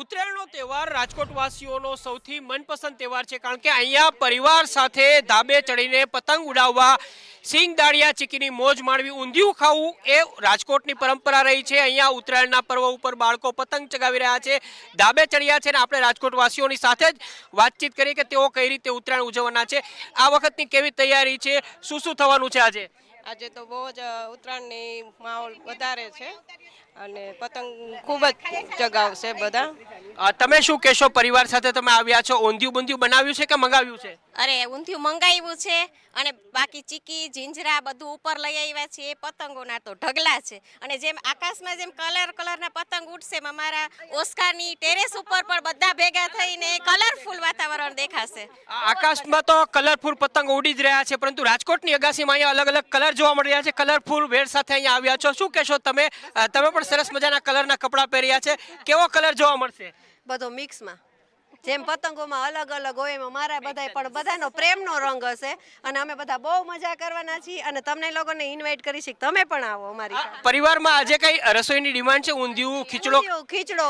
ઉત્તરાયણનો તહેવાર રાજકોટ વાસીઓનો સૌથી મનપસંદ તહેવાર છે, કારણ કે અહીંયા પરિવાર સાથે ધાબે ચડીને પતંગ ઉડાવવા, સિંગ દાળિયા ચીકીની મોજ માણવી, ઊંધિયું ખાવું એ રાજકોટની પરંપરા રહી છે. અહીંયા ઉત્તરાયણના પર્વ ઉપર બાળકો પતંગ ચગાવી રહ્યા છે, ધાબે ચડ્યા છે ને આપણે રાજકોટ વાસીઓની સાથે જ વાતચીત કરી કે તેઓ કઈ રીતે ઉત્તરાયણ ઉજવવાના છે. આ વખતની કેવી તૈયારી છે? શું શું થવાનું છે આજે? આજે તો બહુ જ ઉત્તરાયણની માહોલ વધારે છે. અને પતંગ ખૂબ જ ચગાવશે બધા. તમે શું કહેશો? પરિવાર સાથે તમે આવ્યા છો? ઊંધિયું બુંધિયું બનાવ્યું છે કે મંગાવ્યું છે? અરે ઊંધિયું મંગાવ્યું છે અને બાકી ચીકી જીંજરા બધું ઉપર લઈ આવ્યા છે એ પતંગોના તો ઢગલા છે. અને જેમ આકાશમાં જેમ કલર કલરના પતંગ ઉડશે એમ અમારા ઓસ્કારની ટેરેસ ઉપર પણ બધા ભેગા થઈને કલરફુલ વાતાવરણ દેખાશે. આકાશમાં તો કલરફુલ પતંગ ઉડી જ રહ્યા છે પરંતુ રાજકોટની અગાસીમાં અહીંયા અલગ અલગ કલર જોવા મળી રહ્યા છે. કલરફુલ વેર સાથે અહીંયા આવ્યા છો. શું કહેશો તમે? તમે પણ સરસ મજાના કલરના કપડાં પહેર્યા છે. કેવો કલર જોવા મળશે? બધો મિક્સમાં. જેમ પતંગોમાં અલગ અલગ હોય એમાં મારા બધા પણ બધાનો પ્રેમનો રંગ હશે. અને અમે બધા બહુ મજા કરવાના છીએ અને તમને લોકોને ઇન્વાઇટ કરી છે તમે પણ આવો અમારી પરિવારમાં આજે કઈ રસોઈની ડિમાન્ડ છે? ઊંધિયું ખીચડો? ખીચડો.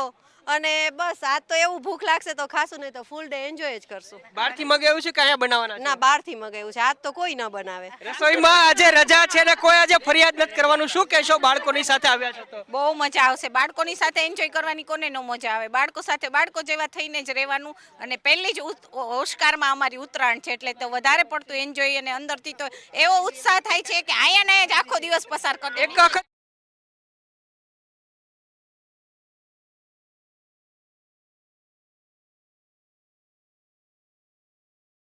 અને બસ આજ તો એવું ભૂખ લાગશે તો ખાશું નહીં તો ફૂલ ડે એન્જોય જ કરશું. બહારથી મગાવ્યું છે કે અહીંયા બનાવવાના? ના બહારથી મગાવ્યું છે. આજ તો કોઈ ન બનાવે. રસોઈમાં આજે રજા છે ને કોઈ આજે ફરિયાદ નથી કરવાનું. શું કહેશો બાળકોની સાથે આવ્યા છો તો? બહુ મજા આવશે. બાળકોની સાથે એન્જોય કરવાની કોને ન મજા આવે? બાળકો સાથે બાળકો જેવા થઈને જ રહેવાનું અને પહેલી જ ઉત- ઓસ્કારમાં અમારી ઉત્તરાયણ છે એટલે તો વધારે પડતું એન્જોય અને અંદરથી તો એવો ઉત્સાહ થાય છે કે આયા ને જ આખો દિવસ પસાર કરી એક વખત